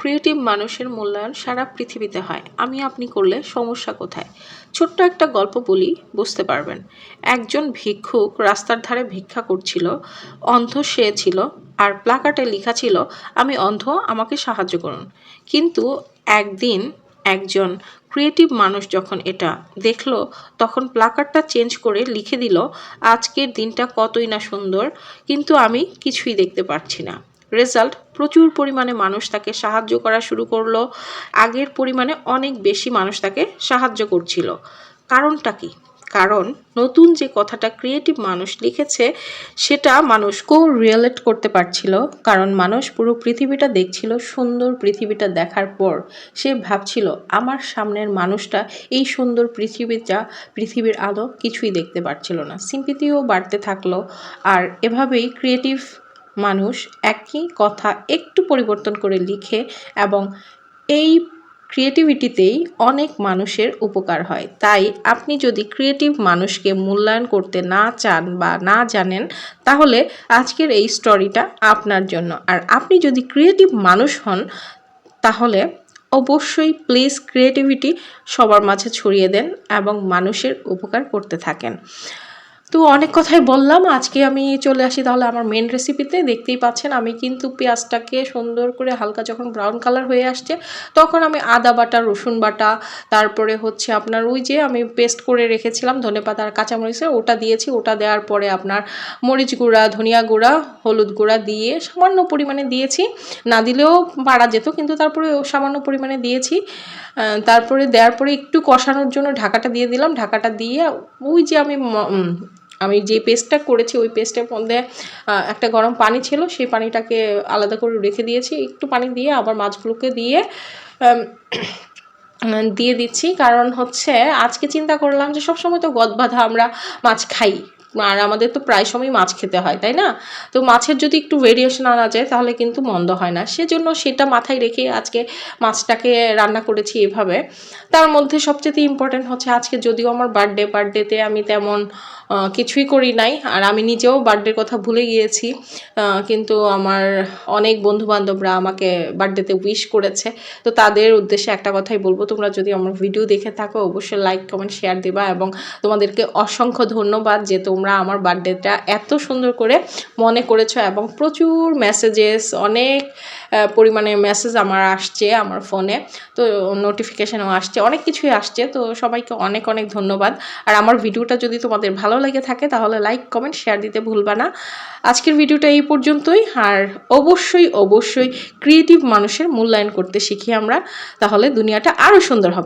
Creative মানুষের মূল্যায়ন সারা পৃথিবীতে হয়। আমি আপনি করলে সমস্যা কোথায়? ছোট্ট একটা গল্প বলি, বুঝতে পারবেন। একজন ভিক্ষুক রাস্তার ধারে ভিক্ষা করছিল, অন্ধ সে ছিল, আর প্লাকার্টে লেখা ছিল, আমি অন্ধ, আমাকে সাহায্য করুন। কিন্তু একদিন একজন ক্রিয়েটিভ মানুষ যখন এটা দেখল, তখন প্লাকার্ডটা চেঞ্জ করে লিখে দিল, আজকের দিনটা কতই না সুন্দর, কিন্তু আমি কিছুই দেখতে পাচ্ছি না। রেজাল্ট প্রচুর পরিমাণে মানুষ তাকে সাহায্য করা শুরু করল। আগের পরিমাণে অনেক বেশি মানুষ তাকে সাহায্য করছিল। কারণটা কি? কারণ নতুন যে কথাটা ক্রিয়েটিভ মানুষ লিখেছে, সেটা মানুষ কো রিয়েলেট করতে পারছিল। কারণ মানুষ পুরো পৃথিবীটা দেখছিল, সুন্দর পৃথিবীটা দেখার পর সে ভাবছিল, আমার সামনের মানুষটা এই সুন্দর পৃথিবীটা, পৃথিবীর আলো কিছুই দেখতে পারছিল না। সিম্পিতিও বাড়তে থাকল। আর এভাবেই ক্রিয়েটিভ মানুষ একই কথা একটু পরিবর্তন করে লিখে এবং এই ক্রিয়েটিভিটিতেই অনেক মানুষের উপকার হয়। তাই আপনি যদি ক্রিয়েটিভ মানুষকে মূল্যায়ন করতে না চান বা না জানেন, তাহলে আজকের এই স্টোরিটা আপনার জন্য। আর আপনি যদি ক্রিয়েটিভ মানুষ হন, তাহলে অবশ্যই প্লিজ ক্রিয়েটিভিটি সবার মাঝে ছড়িয়ে দেন এবং মানুষের উপকার করতে থাকেন। তো অনেক কথাই বললাম, আজকে আমি চলে আসি তাহলে আমার মেন রেসিপিতে দেখতেই পাচ্ছেন, আমি কিন্তু পেঁয়াজটাকে সুন্দর করে হালকা যখন ব্রাউন কালার হয়ে আসছে, তখন আমি আদা বাটা, রসুন বাটা, তারপরে হচ্ছে আপনার ওই যে আমি পেস্ট করে রেখেছিলাম ধনে পাতা আর কাঁচামরিচের, ওটা দিয়েছি। ওটা দেওয়ার পরে আপনার মরিচ গুঁড়া, ধনিয়া গুঁড়া, হলুদ গুঁড়া দিয়ে সামান্য পরিমাণে দিয়েছি। না দিলেও পারা যেত, কিন্তু তারপরে সামান্য পরিমাণে দিয়েছি। তারপরে দেওয়ার পরে একটু কষানোর জন্য ঢাকাটা দিয়ে দিলাম। ঢাকাটা দিয়ে ওই যে আমি আমি যে পেস্টটা করেছি, ওই পেস্টের মধ্যে একটা গরম পানি ছিল, সেই পানিটাকে আলাদা করে রেখে দিয়েছি। একটু পানি দিয়ে আবার মাছগুলোকে দিয়ে দিয়ে দিচ্ছি। কারণ হচ্ছে, আজকে চিন্তা করলাম যে সবসময় তো গদ বাঁধা আমরা মাছ খাই। আর আমাদের তো প্রায় সময় মাছ খেতে হয়, তাই না? তো মাছের যদি একটু ভেরিয়েশন আনা যায়, তাহলে কিন্তু মন্দ হয় না। সেজন্য সেটা মাথায় রেখে আজকে মাছটাকে রান্না করেছি এভাবে। তার মধ্যে সবচেয়ে ইম্পর্টেন্ট হচ্ছে, আজকে যদিও আমার বার্থডে বার্থডেতে আমি তেমন কিছুই করি নাই। আর আমি নিজেও বার্থডের কথা ভুলে গিয়েছি। কিন্তু আমার অনেক বন্ধুবান্ধবরা আমাকে বার্থডেতে উইশ করেছে। তো তাদের উদ্দেশ্যে একটা কথাই বলব, তোমরা যদি আমার ভিডিও দেখে থাকো, অবশ্যই লাইক কমেন্ট শেয়ার দেবা। এবং তোমাদেরকে অসংখ্য ধন্যবাদ যে তোমরা আমার বার্থডেটা এত সুন্দর করে মনে করেছ এবং প্রচুর মেসেজেস অনেক পরিমাণে মেসেজ আমার আসছে আমার ফোনে তো নোটিফিকেশানও আসছে, অনেক কিছুই আসছে। তো সবাইকে অনেক অনেক ধন্যবাদ। আর আমার ভিডিওটা যদি তোমাদের ভালো লেগে থাকে, তাহলে লাইক কমেন্ট শেয়ার দিতে ভুলবা না। আজকের ভিডিওটা এই পর্যন্তই। আর অবশ্যই অবশ্যই ক্রিয়েটিভ মানুষের মূল্যায়ন করতে শিখি আমরা। তাহলে দুনিয়াটা আরও সুন্দর হবে।